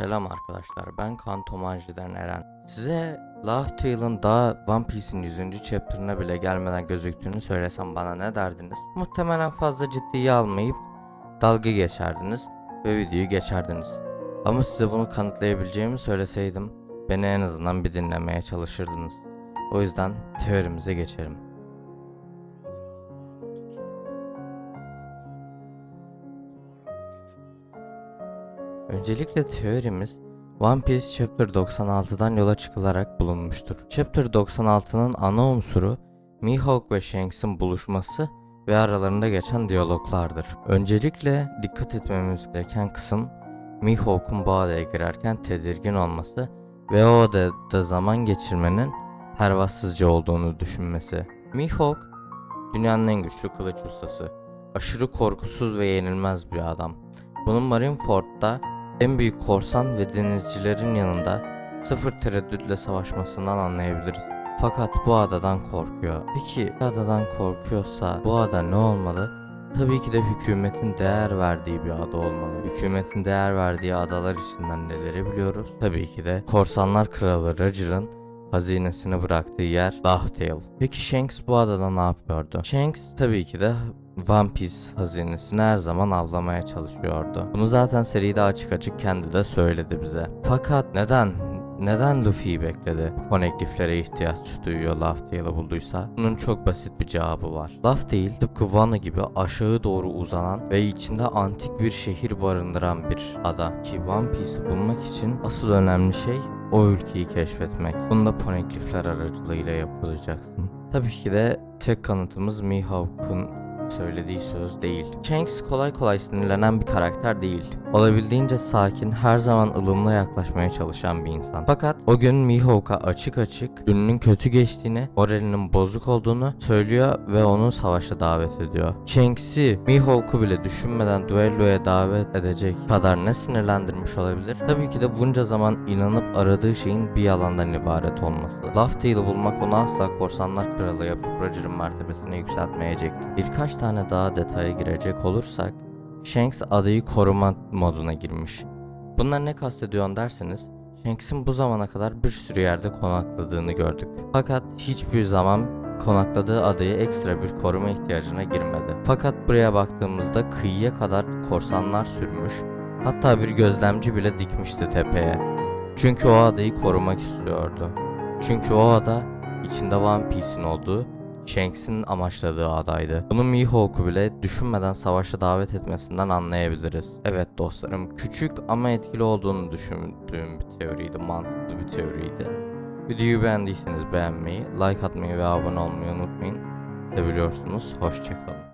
Selam arkadaşlar ben Kaan Tomancı'dan Eren. Size Love Tale'ın daha One Piece'in 100. chapter'ına bile gelmeden gözüktüğünü söylesem bana ne derdiniz? Muhtemelen fazla ciddiye almayıp dalga geçerdiniz ve videoyu geçerdiniz. Ama size bunu kanıtlayabileceğimi söyleseydim beni en azından bir dinlemeye çalışırdınız. O yüzden teorimize geçelim. Öncelikle teorimiz One Piece Chapter 96'dan yola çıkılarak bulunmuştur. Chapter 96'nın ana unsuru Mihawk ve Shanks'in buluşması ve aralarında geçen diyaloglardır. Öncelikle dikkat etmemiz gereken kısım Mihawk'un bu adaya girerken tedirgin olması ve o adada zaman geçirmenin pervasızca olduğunu düşünmesi. Mihawk dünyanın en güçlü kılıç ustası. Aşırı korkusuz ve yenilmez bir adam. Bunun Marineford'da en büyük korsan ve denizcilerin yanında sıfır tereddütle savaşmasından anlayabiliriz. Fakat bu adadan korkuyor. Peki adadan korkuyorsa bu ada ne olmalı? Tabii ki de hükümetin değer verdiği bir ada olmalı. Hükümetin değer verdiği adalar içinden neleri biliyoruz? Tabii ki de Korsanlar Kralı Roger'ın hazinesini bıraktığı yer Laughtale. Peki Shanks bu adada ne yapıyordu? Shanks tabii ki de One Piece hazinesini her zaman avlamaya çalışıyordu. Bunu zaten seride açık açık kendi de söyledi bize. Fakat neden? Neden Luffy'yi bekledi? Poneglyphlere ihtiyaç duyuyor Laughtale'ı bulduysa? Bunun çok basit bir cevabı var. Laughtale tıpkı Wano gibi aşağı doğru uzanan ve içinde antik bir şehir barındıran bir ada. Ki One Piece'i bulmak için asıl önemli şey o ülkeyi keşfetmek. Bunu da poneglyphler aracılığıyla yapılacaksın. Tabii ki de tek kanıtımız Mihawk'un söylediği söz değil. Shanks kolay kolay sinirlenen bir karakter değil. Olabildiğince sakin, her zaman ılımlı yaklaşmaya çalışan bir insan. Fakat o gün Mihawk'a açık açık gününün kötü geçtiğini, moralinin bozuk olduğunu söylüyor ve onu savaşa davet ediyor. Shanks'i Mihawk'u bile düşünmeden duelloya davet edecek kadar ne sinirlendirmiş olabilir? Tabii ki de bunca zaman inanıp aradığı şeyin bir yalandan ibaret olması. Laughtale'ı bulmak onu asla korsanlar kralı yapıp Roger'ın mertebesine yükseltmeyecekti. Birkaç tane daha detaya girecek olursak, Shanks adayı koruma moduna girmiş. Bunlar ne kastediyorsun derseniz, Shanks'in bu zamana kadar bir sürü yerde konakladığını gördük. Fakat hiçbir zaman konakladığı adaya ekstra bir koruma ihtiyacına girmedi. Fakat buraya baktığımızda kıyıya kadar korsanlar sürmüş, hatta bir gözlemci bile dikmişti tepeye. Çünkü o adayı korumak istiyordu. Çünkü o ada içinde One Piece'in olduğu Shanks'in amaçladığı adaydı. Bunu Mihawk'u bile düşünmeden savaşa davet etmesinden anlayabiliriz. Evet dostlarım, küçük ama etkili olduğunu düşündüğüm bir teoriydi, mantıklı bir teoriydi. Videoyu beğendiyseniz beğenmeyi, like atmayı ve abone olmayı unutmayın. Seviyorsunuz, hoşçakalın.